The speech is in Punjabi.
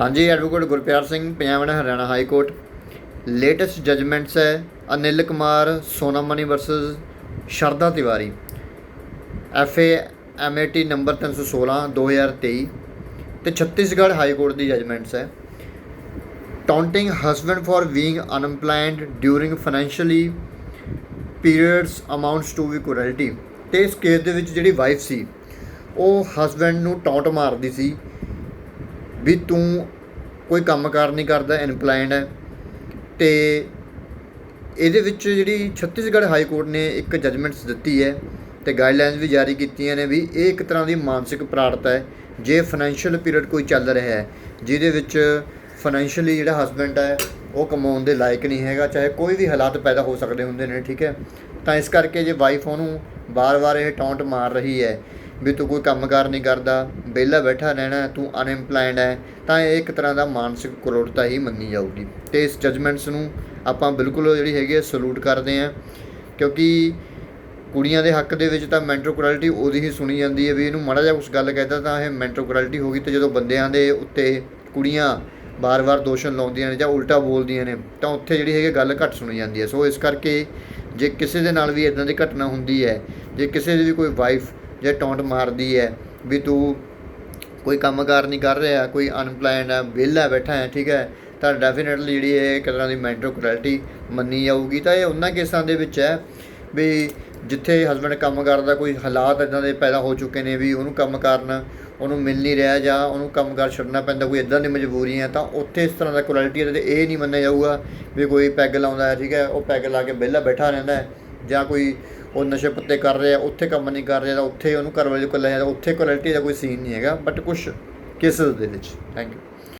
ਹਾਂਜੀ advocate Gurpyar Singh, Punjab and Haryana high court. Latest judgments ਹੈ Anil Kumar Sonamani versus Sharda Tiwari. F A M A T number 316 2023 ਤੇ ਛੱਤੀਸਗੜ੍ਹ ਹਾਈ ਕੋਰਟ ਦੀ ਜਜਮੈਂਟਸ ਹੈ। Taunting husband for being unemployed during financially periods amounts to we cruelty ਤੇ ਇਸ ਕੇਸ ਦੇ ਵਿੱਚ ਜਿਹੜੀ ਵਾਈਫ ਸੀ, ਉਹ ਹਸਬੈਂਡ ਨੂੰ ਟੌਂਟ ਮਾਰਦੀ ਸੀ। ਵੀ ਤੂੰ ਕੋਈ ਕੰਮਕਾਰ ਨਹੀਂ ਕਰਦਾ ਇਨਪਲਾਈਡ ਹੈ। ਤੇ ਇਹਦੇ ਵਿੱਚ ਜਿਹੜੀ ਛੱਤੀਸਗੜ੍ਹ ਹਾਈ ਕੋਰਟ ਨੇ ਇੱਕ ਜਜਮੈਂਟਸ ਦਿੱਤੀ ਹੈ ਤੇ ਗਾਈਡਲਾਈਨਸ ਵੀ ਜਾਰੀ ਕੀਤੀਆਂ ਨੇ ਵੀ ਇਹ ਇੱਕ ਤਰ੍ਹਾਂ ਦੀ ਮਾਨਸਿਕ ਪ੍ਰਾੜਤਾ ਹੈ। ਜੇ ਫਾਈਨੈਂਸ਼ੀਅਲ ਪੀਰੀਅਡ ਕੋਈ ਚੱਲ ਰਿਹਾ ਹੈ, ਜਿਹਦੇ ਵਿੱਚ ਫਾਈਨੈਂਸ਼ੀਅਲੀ ਜਿਹੜਾ ਹਸਬੈਂਡ ਹੈ, ਉਹ ਕਮਾਉਣ ਦੇ ਲਾਇਕ ਨਹੀਂ ਹੈਗਾ, ਚਾਹੇ ਕੋਈ ਵੀ ਹਾਲਾਤ ਪੈਦਾ ਹੋ ਸਕਦੇ ਹੁੰਦੇ ਨੇ, ਠੀਕ ਹੈ। ਤਾਂ ਇਸ ਕਰਕੇ ਜੇ ਵਾਈਫ ਉਹਨੂੰ ਬਾਰ-ਬਾਰ ਇਹ ਟੌਂਟ ਮਾਰ ਰਹੀ ਹੈ ਵੀ ਤੂੰ ਕੋਈ ਕੰਮਕਾਰ ਨਹੀਂ ਕਰਦਾ, ਵਿਹਲਾ ਬੈਠਾ ਰਹਿਣਾ, ਤੂੰ ਅਨਐਮਪਲਾਈਡ ਹੈ ਤਾਂ ਇਹ ਇੱਕ ਤਰ੍ਹਾਂ ਦਾ ਮਾਨਸਿਕ ਕਰੋੜਤਾ ਹੀ ਮੰਨੀ ਜਾਊਗੀ। ਤੇ ਇਸ ਜਜਮੈਂਟਸ ਨੂੰ ਆਪਾਂ ਬਿਲਕੁਲ ਜਿਹੜੀ ਹੈਗੀ ਹੈ ਸਲੂਟ ਕਰਦੇ ਹਾਂ ਕਿਉਂਕਿ ਕੁੜੀਆਂ ਦੇ ਹੱਕ ਦੇ ਵਿੱਚ ਤਾਂ ਮੈਂਟਲ ਕੁਆਲਿਟੀ ਉਹਦੀ ਹੀ ਸੁਣੀ ਜਾਂਦੀ ਹੈ ਵੀ ਇਹਨੂੰ ਮਾੜਾ ਜਿਹਾ ਕੁਛ ਗੱਲ ਕਹਿਦਾ ਤਾਂ ਇਹ ਮੈਂਟਲ ਕੁਆਲਿਟੀ ਹੋ ਗਈ ਤੇ ਜਦੋਂ ਬੰਦਿਆਂ ਦੇ ਉੱਤੇ ਕੁੜੀਆਂ ਬਾਰ-ਬਾਰ ਦੋਸ਼ਣ ਲਾਉਂਦੀਆਂ ਨੇ ਜਾਂ ਉਲਟਾ ਬੋਲਦੀਆਂ ਨੇ, ਤਾਂ ਉੱਥੇ ਜਿਹੜੀ ਹੈਗੀ ਗੱਲ ਘੱਟ ਸੁਣੀ ਜਾਂਦੀ ਹੈ ਸੋ ਇਸ ਕਰਕੇ ਜੇ ਕਿਸੇ ਦੇ ਨਾਲ ਵੀ ਇਦਾਂ ਦੀ ਘਟਨਾ ਹੁੰਦੀ ਹੈ ਜੇ ਕਿਸੇ ਦੀ ਵੀ ਕੋਈ ਵਾਈਫ ਜੇ ਟੌਂਟ ਮਾਰਦੀ ਹੈ ਵੀ ਤੂੰ ਕੋਈ ਕੰਮਕਾਰ ਨਹੀਂ ਕਰ ਰਿਹਾ, ਕੋਈ ਅਨਪਲਾਈਡ ਹੈ ਵਿਹਲਾ ਬੈਠਾ ਹੈ ਠੀਕ ਹੈ ਤਾਂ ਡੈਫੀਨਿਟਲੀ ਜਿਹੜੀ ਇਹ ਇੱਕ ਤਰ੍ਹਾਂ ਦੀ ਮੈਂਟਲ ਕੁਆਲਿਟੀ ਮੰਨੀ ਜਾਊਗੀ। ਤਾਂ ਇਹ ਉਹਨਾਂ ਕੇਸਾਂ ਦੇ ਵਿੱਚ ਹੈ ਵੀ ਜਿੱਥੇ ਹਸਬੰਡ ਕੰਮ ਕਰਦਾ ਕੋਈ ਹਾਲਾਤ ਇਦਾਂ ਦੇ ਪੈਦਾ ਹੋ ਚੁੱਕੇ ਨੇ ਵੀ ਉਹਨੂੰ ਕੰਮ ਕਰਨ ਉਹਨੂੰ ਮਿਲ ਨਹੀਂ ਰਿਹਾ ਜਾਂ ਉਹਨੂੰ ਕੰਮ ਕੰਮਕਾਰ ਛੱਡਣਾ ਪੈਂਦਾ, ਕੋਈ ਇਦਾਂ ਦੀ ਮਜ਼ਬੂਰੀ ਹੈ ਤਾਂ ਉੱਥੇ ਇਸ ਤਰ੍ਹਾਂ ਦਾ ਕੁਆਲਿਟੀ ਤੇ ਇਹ ਨਹੀਂ ਮੰਨਿਆ ਜਾਊਗਾ ਵੀ ਕੋਈ ਪੈਗ ਲਾਉਂਦਾ ਹੈ ਠੀਕ ਹੈ ਉਹ ਪੈਗ ਲਾ ਕੇ ਵਿਹਲਾ ਬੈਠਾ ਰਹਿੰਦਾ ਹੈ ਜਾਂ ਕੋਈ ਉਹ ਨਸ਼ੇ ਪੱਤੇ ਕਰ ਰਿਹਾ, ਉੱਥੇ ਕੰਮ ਨਹੀਂ ਕਰ ਰਿਹਾ, ਤਾਂ ਉੱਥੇ ਉਹਨੂੰ ਘਰ ਵਾਲੇ ਕੋਲ ਲੈ ਜਾਂਦਾ ਉੱਥੇ ਕੁਆਲਿਟੀ ਦਾ ਕੋਈ ਸੀਨ ਨਹੀਂ ਹੈਗਾ ਬਟ ਕੁਝ ਕੇਸਸ ਦੇ ਵਿੱਚ। Thank you